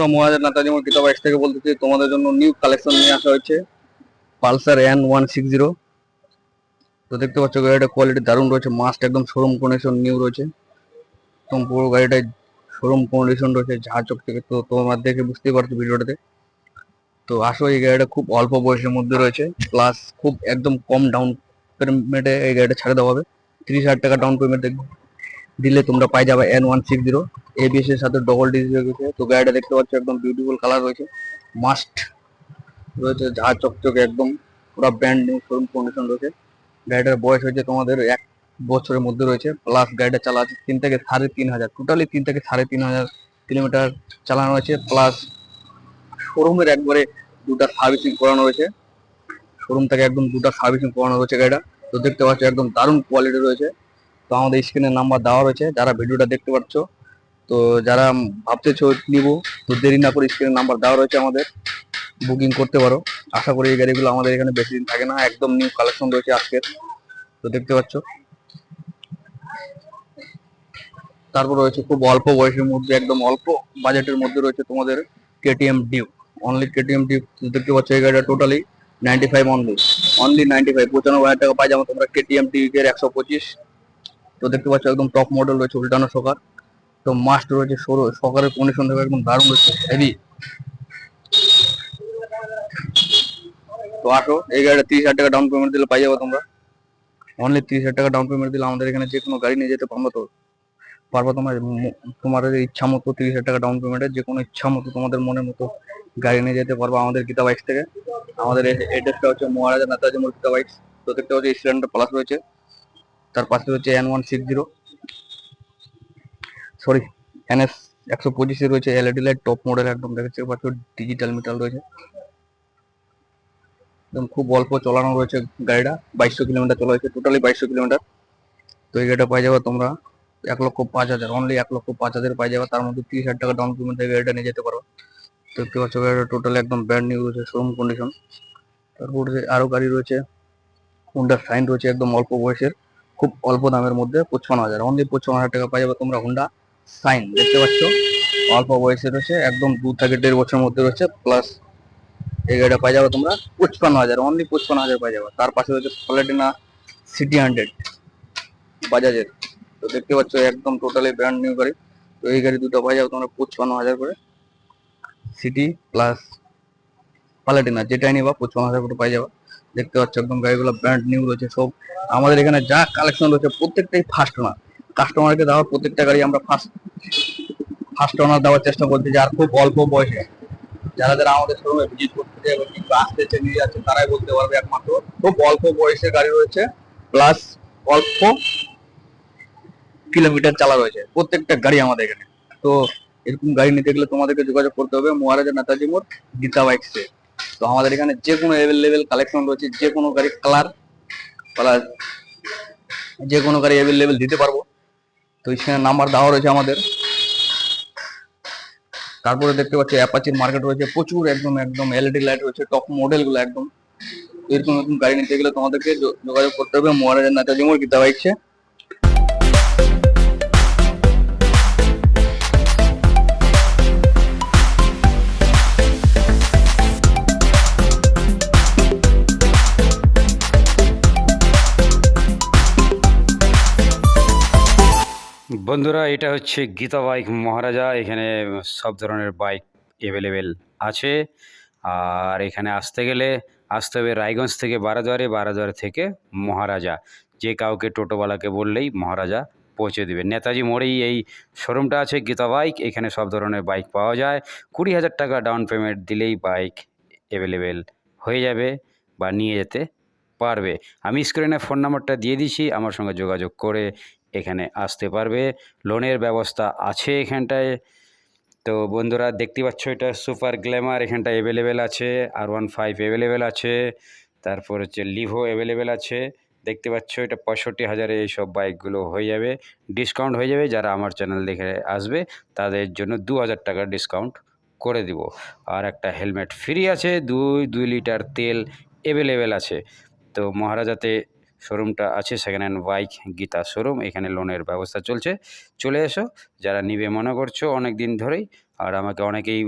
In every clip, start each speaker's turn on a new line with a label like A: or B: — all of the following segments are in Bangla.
A: বন্ধুরা মহারাজা নেতাজি মোড় কিতাব এক্স থেকে বলতেছি, তোমাদের জন্য নিউ কালেকশন নিয়ে আসা হয়েছে। Pulsar N one six zero তো দেখতে পাচ্ছ গাড়িটা কোয়ালিটি দারুণ রয়েছে মাস্ট একদম শোরুম কন্ডিশন নিউ রয়েছে। একদম পুরো গাড়িটায় শোরুম কন্ডিশন রয়েছে ঝাঁ চক থেকে। তো তোমার দেখে বুঝতেই পারছ ভিডিওটাতে। তো আসো, এই গাড়িটা খুব অল্প বয়সের মধ্যে রয়েছে প্লাস খুব একদম কম ডাউন পেমেন্টে এই গাড়িটা ছাড়ে দেওয়া হবে। তিরিশ হাজার টাকা ডাউন পেমেন্ট দিলে তোমরা পাই যাবে N one six zero ABS এর সাথে ডবল ডিজি রয়েছে তো গাড়িটা দেখতে পাচ্ছ একদম বিউটিফুল কালার রয়েছে। মাস্ট রয়েছে ঝা চকচকে একদম পুরো ব্র্যান্ড নিউ শোরুম কন্ডিশন রয়েছে। গাড়িটার বয়স হয়েছে তোমাদের এক বছরের মধ্যে রয়েছে। প্লাস গাড়িটা চালা আছে তিন থেকে সাড়ে তিন হাজার। টোটালি তিন থেকে সাড়ে তিন হাজার কিলোমিটার চালানো হয়েছে প্লাস শোরুমের একবারে দুটা সার্ভিসিং করানো রয়েছে। শোরুম থেকে একদম দুটা সার্ভিসিং করানো রয়েছে গাড়িটা। তো দেখতে পাচ্ছ একদম দারুণ কোয়ালিটি রয়েছে। তো আমাদের স্ক্রিনের নাম্বার দেওয়া রয়েছে, যারা ভিডিওটা দেখতে পাচ্ছ। তো যারা ভাবতেছো নিব, তো দেরি না করে স্ক্রিনের নাম্বার দেওয়া রয়েছে আমাদের। বুকিং করতে পারো। আশা করি এই গাড়িগুলো আমাদের এখানে বেশি দিন থাকে না। একদম নিউ কালেকশন রয়েছে আজকের। তো দেখতে পাচ্ছ। তারপর রয়েছে খুব অল্প বয়সের মধ্যে, একদম অল্প বাজেটের মধ্যে রয়েছে তোমাদের KTM Duke only KTM Duke দেখতে পাচ্ছ এই গাড়িটা totally ninety five only only ninety five পঁচানব্বই হাজার টাকা পাই যেমন তোমরা কেটিএম ডিউ এর একশো পঁচিশ তো দেখতে পাচ্ছ একদম টপ মডেল রয়েছে উল্টানো সকার। তো মাস্ট রয়েছে সরু, সকারের কন্ডিশন থেকে একদম দারুণ রয়েছে হেভি তো আসো, এই গাড়িটা তিরিশ হাজার টাকা ডাউন পেমেন্ট দিলে পাই যাব তোমরা। অনলি তিরিশ হাজার টাকা ডাউন পেমেন্ট দিলে আমাদের এখানে যে কোনো গাড়ি নিয়ে যেতে পারব তো। পারব তোমার তোমাদের ইচ্ছা মতো তিরিশ হাজার টাকা ডাউন পেমেন্টে যে কোনো ইচ্ছা মতো তোমাদের মনের মতো গাড়ি নিয়ে যেতে পারব আমাদের গীতা বাইক থেকে। আমাদের এড্রেসটা হচ্ছে মহারাজা নেতাজি মোড় গীতা বাইক তো দেখতে পাচ্ছি স্ট্যান্ডার প্লাস রয়েছে। তার পাশে রয়েছে N one six zero sorry NS একশো পঁচিশে রয়েছে এলইডি লাইট টপ মডেল একদম দেখতে পাশে ডিজিটাল মিটার রয়েছে। একদম খুব অল্প চলানো রয়েছে গাড়িটা, বাইশশো কিলোমিটার চলা হয়েছে টোটালি বাইশশো কিলোমিটার। তো এই গাড়িটা পাই যাবে তোমরা এক লক্ষ পাঁচ হাজার অনলি এক লক্ষ পাঁচ হাজার পাই যাবে, তার মধ্যে তিরিশ হাজার টাকা ডাউন পেমেন্ট দিয়ে গাড়িটা নিয়ে যেতে পারো। তো দেখতে পাচ্ছ গাড়িটা টোটালি একদম ব্র্যান্ড নিউ রয়েছে শোরুম কন্ডিশন তারপর যে আরও গাড়ি রয়েছে হুন্ডা সাইন রয়েছে, একদম অল্প বয়সের। খুব অল্প দামের মধ্যে পঁচপান্ন হাজার। অনলি পঁচপান্ন হাজার টাকা পাই যাবে তোমরা হুন্ডা সাইন দেখতে পাচ্ছ? অল্প বয়সে রয়েছে, একদম দু থেকে দেড় বছরের মধ্যে রয়েছে প্লাস এই গাড়িটা পাই যাবে তোমরা পঁচপান্ন হাজার। অনলি পঁচপান্ন হাজার পাই যাবে। তার পাশে রয়েছে প্লাটিনা সিটি হান্ড্রেড বাজাজের। তো দেখতে পাচ্ছ, একদম টোটালি ব্র্যান্ড নিউ গাড়ি। তো এই গাড়ি দুটো পাই যাবে তোমরা পঁচপান্ন হাজার করে। সিটি প্লাস প্লাটিনা যেটাই নিবা, পঁচপান্ন হাজার করে পাই যাবে। দেখতে পাচ্ছ একদম গাড়িগুলো ব্র্যান্ড নিউ রয়েছে, সব আমাদের এখানে যা কালেকশন রয়েছে প্রত্যেকটাই ফার্স্ট ওনার কাস্টমারকে দেওয়ার প্রত্যেকটা গাড়ি আমরা ফার্স্ট ফার্স্ট ওনার দেওয়ার চেষ্টা করছি যার খুব অল্প বয়সে। যারা যারা আমাদের শোরুমে ভিজিট করতে চায় এবং কিংবা আসতেছে নিয়ে যাচ্ছে, তারাই বলতে পারবে একমাত্র, খুব অল্প বয়সের গাড়ি রয়েছে প্লাস অল্প কিলোমিটার চালা রয়েছে, প্রত্যেকটা গাড়ি আমাদের এখানে। তো এরকম গাড়ি নিতে গেলে তোমাদেরকে যোগাযোগ করতে হবে, মহারাজা নেতাজি মোড়, গীতা বাইকসে তো আমাদের এখানে যে কোনো অ্যাভেলেবেল কালেকশন রয়েছে, যে কোনো গাড়ি কালার প্লাস যে কোনো গাড়ি অ্যাভেলেবেল দিতে পারব। তো সেখানে নাম্বার দেওয়া রয়েছে আমাদের। তারপরে দেখতে পাচ্ছি অ্যাপাচির মার্কেট রয়েছে, প্রচুর একদম একদম এলইডি লাইট রয়েছে টপ মডেলগুলো একদম। এরকম এরকম গাড়ি নিতে গেলে তোমাদেরকে যোগাযোগ করতে হবে। মহারাজা নেতাজি মোড় গীতা
B: বন্ধুরা, এটা হচ্ছে গীতা বাইক মহারাজা। এখানে সব ধরনের বাইক অ্যাভেলেবেল আছে। আর এখানে আসতে গেলে আসতে হবে রায়গঞ্জ থেকে বারাদুয়ারে, বারাদুয়ার থেকে মহারাজা। যে কাউকে টোটোওয়ালাকে বললেই মহারাজা পৌঁছে দেবে। নেতাজি মোড়েই এই শোরুমটা আছে, গীতা বাইক। এখানে সব ধরনের বাইক পাওয়া যায়। কুড়ি হাজার টাকা ডাউন পেমেন্ট দিলেই বাইক অ্যাভেলেবেল হয়ে যাবে বা নিয়ে যেতে পারবে। আমি স্ক্রিনে ফোন নাম্বারটা দিয়ে দিছি, আমার সঙ্গে যোগাযোগ করে এখানে আসতে পারবে। লোনের ব্যবস্থা আছে এখানটায়। তো বন্ধুরা, দেখতে পাচ্ছ এটা সুপার গ্ল্যামার এখানটা অ্যাভেলেবেল আছে আর ওয়ান ফাইভ অ্যাভেলেবেল আছে, তারপর হচ্ছে লিভো অ্যাভেলেবেল আছে। দেখতে পাচ্ছ এটা পঁয়ষট্টি হাজারে এইসব বাইকগুলো হয়ে যাবে। ডিসকাউন্ট হয়ে যাবে, যারা আমার চ্যানেল দেখে আসবে, তাদের জন্য দু হাজার টাকা ডিসকাউন্ট করে দিব। আর একটা হেলমেট ফ্রি আছে, দুই দুই লিটার তেল অ্যাভেলেবেল আছে। তো মহারাজাতে শোরুমটা আছে second hand bike Geeta showroom, এখানে লোনের ব্যবস্থা চলছে। চলে এসো, যারা নিবে মনে করছ অনেক দিন ধরেই, আর আমাকে অনেকেই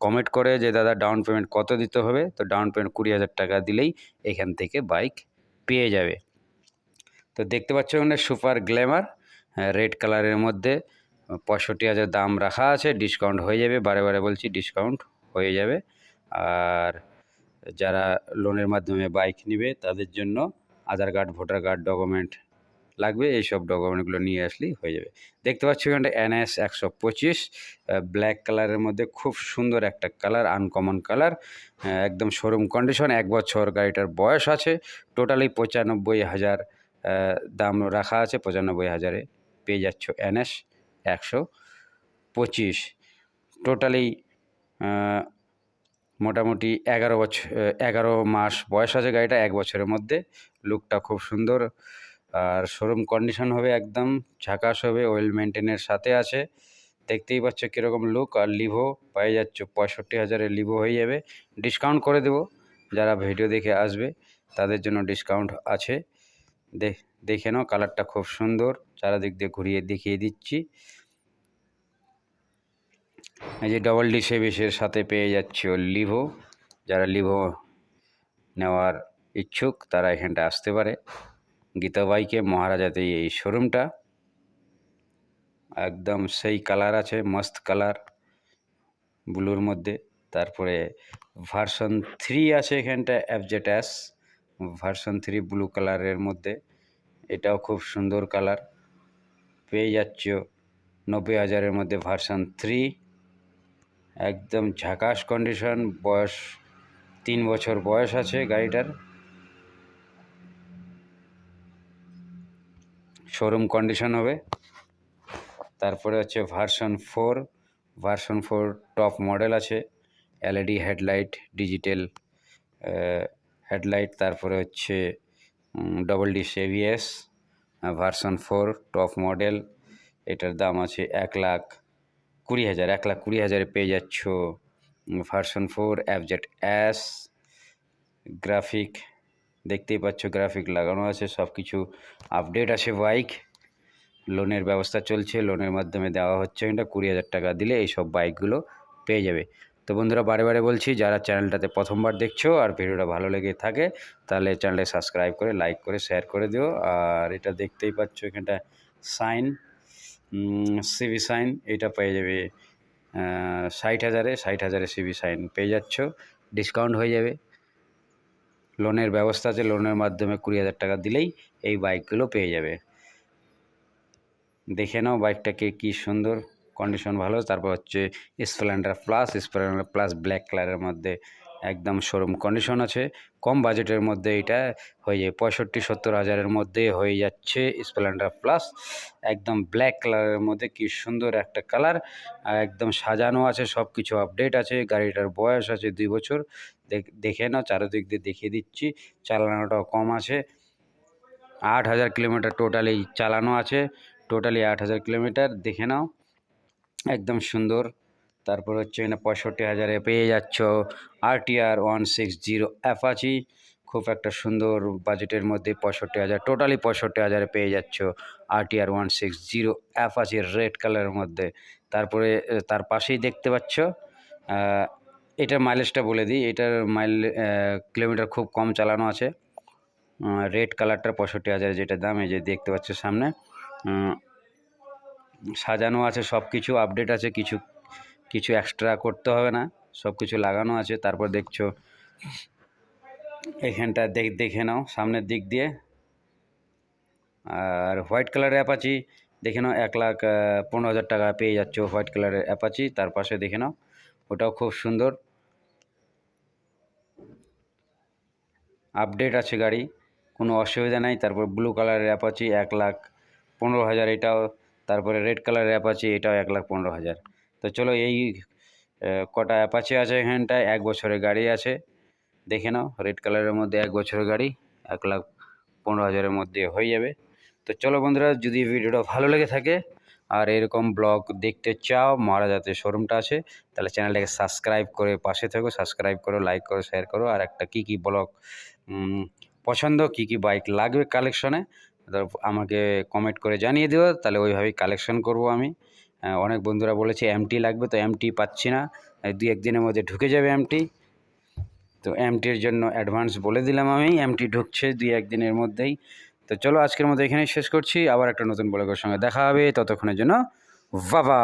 B: কমেন্ট করে যে, দাদা ডাউন পেমেন্ট কত দিতে হবে? তো ডাউন পেমেন্ট কুড়ি হাজার টাকা দিলেই এখান থেকে বাইক পেয়ে যাবে। তো দেখতে পাচ্ছ এখানে সুপার গ্ল্যামার রেড কালারের মধ্যে পঁয়ষট্টি হাজার দাম রাখা আছে, ডিসকাউন্ট হয়ে যাবে, বারে বারে বলছি ডিসকাউন্ট হয়ে যাবে। আর যারা লোনের মাধ্যমে বাইক নেবে, তাদের জন্য Aadhaar card voter card document লাগবে। এইসব ডকুমেন্টগুলো নিয়ে আসলেই হয়ে যাবে। দেখতে পাচ্ছি এখানটা এনএস একশো পঁচিশ। ব্ল্যাক কালারের মধ্যে খুব সুন্দর একটা কালার আনকমন কালার একদম শোরুম কন্ডিশন এক বছর গাড়িটার বয়স আছে। টোটালি পঁচানব্বই হাজার দাম রাখা আছে। পঁচানব্বই হাজারে পেয়ে যাচ্ছ এনএস একশো পঁচিশ। টোটালি মোটামুটি এগারো বছর, এগারো মাস বয়স আছে গাড়িটা, এক বছরের মধ্যে। লুকটা খুব সুন্দর। আর শোরুম কন্ডিশন হবে একদম ঝাকাস হবে ওয়েল মেনটেনের সাথে আছে। দেখতেই পাচ্ছ কীরকম লুক আর লিভো পেয়ে যাচ্ছ, পঁয়ষট্টি হাজারের লিভো হয়ে যাবে। ডিসকাউন্ট করে দেবো। যারা ভিডিও দেখে আসবে, তাদের জন্য ডিসকাউন্ট আছে। দেখে নাও কালারটা খুব সুন্দর। চারিদিক দিয়ে ঘুরিয়ে দেখিয়ে দিচ্ছি। এই যে ডবল ডি সেভিসের সাথে পেয়ে যাচ্ছ লিভো যারা লিভো নেওয়ার ইচ্ছুক, তারা এখানটা আসতে পারে। গীতা বাইকে মহারাজাতে এই শোরুমটা একদম সেই কালার আছে মস্ত কালার ব্লুর মধ্যে। তারপরে ভার্সন থ্রি আছে এখানটা FZ S version three blue কালারের মধ্যে। এটাও খুব সুন্দর কালার পেয়ে যাচ্ছ নব্বই হাজারের মধ্যে ভার্সন থ্রি একদম ঝাকাস কন্ডিশন বয়স তিন বছর বয়স আছে গাড়িটার। শোরুম কন্ডিশন হবে। তারপরে হচ্ছে version four version four top model আছে। এলইডি হেডলাইট ডিজিটাল হেডলাইট তারপরে হচ্ছে double disc ABS version four top model এটার দাম আছে এক লাখ কুড়ি হাজার, এক লাখ কুড়ি হাজারে পেয়ে যাচ্ছ version four FZ S graphic দেখতেই পাচ্ছ গ্রাফিক লাগানো আছে সব কিছু আপডেট আছে বাইক লোনের ব্যবস্থা চলছে লোনের মাধ্যমে দেওয়া হচ্ছে, এটা কুড়ি হাজার টাকা দিলে এই সব বাইকগুলো পেয়ে যাবে। তো বন্ধুরা, বারে বারে বলছি, যারা চ্যানেলটাতে প্রথমবার দেখছ আর ভিডিওটা ভালো লেগে থাকে, তাহলে চ্যানেলটা সাবস্ক্রাইব করে লাইক করে শেয়ার করে দিও। আর এটা দেখতেই পাচ্ছ এখানটা সাইন সিভি সাইন এটা পেয়ে যাবে। ষাট হাজারে ষাট হাজারে সিভি সাইন পেয়ে যাচ্ছ ডিসকাউন্ট হয়ে যাবে। লোনের ব্যবস্থা আছে লোনের মাধ্যমে কুড়ি হাজার টাকা দিলেই এই বাইকগুলো পেয়ে যাবে। দেখে নাও বাইকটাকে কি সুন্দর কন্ডিশন ভালো, তারপর হচ্ছে Splendor plus Splendor plus black কালারের মধ্যে একদম শোরুম কন্ডিশন আছে। কম বাজেটের মধ্যে এটা হয়ে যায়, পঁয়ষট্টি, সত্তর হাজারের মধ্যে হয়ে যাচ্ছে স্প্লেন্ডার প্লাস একদম ব্ল্যাক কালারের মধ্যে কি সুন্দর একটা কালার একদম সাজানো আছে সব কিছু আপডেট আছে। গাড়িটার বয়স আছে দুই বছর। দেখ- দেখে নাও, চারিদিক দিয়ে দেখিয়ে দিচ্ছি। চালানোটাও কম আছে। আট হাজার কিলোমিটার টোটালি চালানো আছে। টোটালি আট হাজার কিলোমিটার, দেখে নাও। একদম সুন্দর। তারপর হচ্ছে এখানে পঁয়ষট্টি হাজারে পেয়ে যাচ্ছ। RTR one six zero Apache খুব একটা সুন্দর বাজেটের মধ্যে পঁয়ষট্টি হাজার টোটালি পঁয়ষট্টি হাজারে পেয়ে যাচ্ছ RTR one six zero Apache red কালারের মধ্যে। তারপরে তার পাশেই দেখতে পাচ্ছ এটার মাইলেজটা বলে দিই, এটার মাইল কিলোমিটার খুব কম চালানো আছে। রেড কালারটা পঁয়ষট্টি হাজার যেটা দাম, এই যে দেখতে পাচ্ছ সামনে সাজানো আছে সব কিছু আপডেট আছে কিছু কিছু এক্সট্রা করতে হবে না সব কিছু লাগানো আছে, তারপর দেখছ এখানটা দেখ, দেখে নাও, সামনের দিক দিয়ে। আর হোয়াইট কালারের অ্যাপাচি দেখে নাও, এক লাখ পনেরো হাজার টাকা পেয়ে যাচ্ছ হোয়াইট কালারের অ্যাপাচি তার পাশে দেখে নাও, ওটাও খুব সুন্দর। আপডেট আছে গাড়ি, কোনো অসুবিধা নাই, তারপর ব্লু কালারের অ্যাপাচি এক লাখ পনেরো হাজার এটাও, তারপরে রেড কালারের অ্যাপাচি এটাও এক লাখ পনেরো হাজার। তো চলো এই কটা অ্যাপাচে আছে এখানটায়, এক বছরের গাড়ি আছে। দেখে নাও রেড কালারের মধ্যে এক বছরের গাড়ি, এক লাখ পনেরো হাজারের মধ্যে হয়ে যাবে। তো চলো বন্ধুরা, যদি ভিডিওটা ভালো লেগে থাকে, আর এরকম ব্লগ দেখতে চাও মহারাজাতে শোরুমটা আছে, তাহলে চ্যানেলটাকে সাবস্ক্রাইব করে পাশে থাকো সাবস্ক্রাইব করো লাইক করো শেয়ার করো, আর একটা কী কী ব্লগ পছন্দ, কি কি বাইক লাগবে কালেকশনে আমাকে কমেন্ট করে জানিয়ে দিও, তাহলে ওইভাবেই কালেকশন করব আমি। অনেক বন্ধুরা বলেছে এমটি লাগবে তো এমটি পাচ্ছি না। দুই একদিনের মধ্যে ঢুকে যাবে এমটি তো এমটির জন্য অ্যাডভান্স বলে দিলাম আমি এমটি ঢুকছে দুই একদিনের মধ্যেই। তো চলো আজকের মতো এখানেই শেষ করছি, আবার একটা নতুন ব্লগের সঙ্গে দেখা হবে, ততক্ষণের জন্য, বাবা!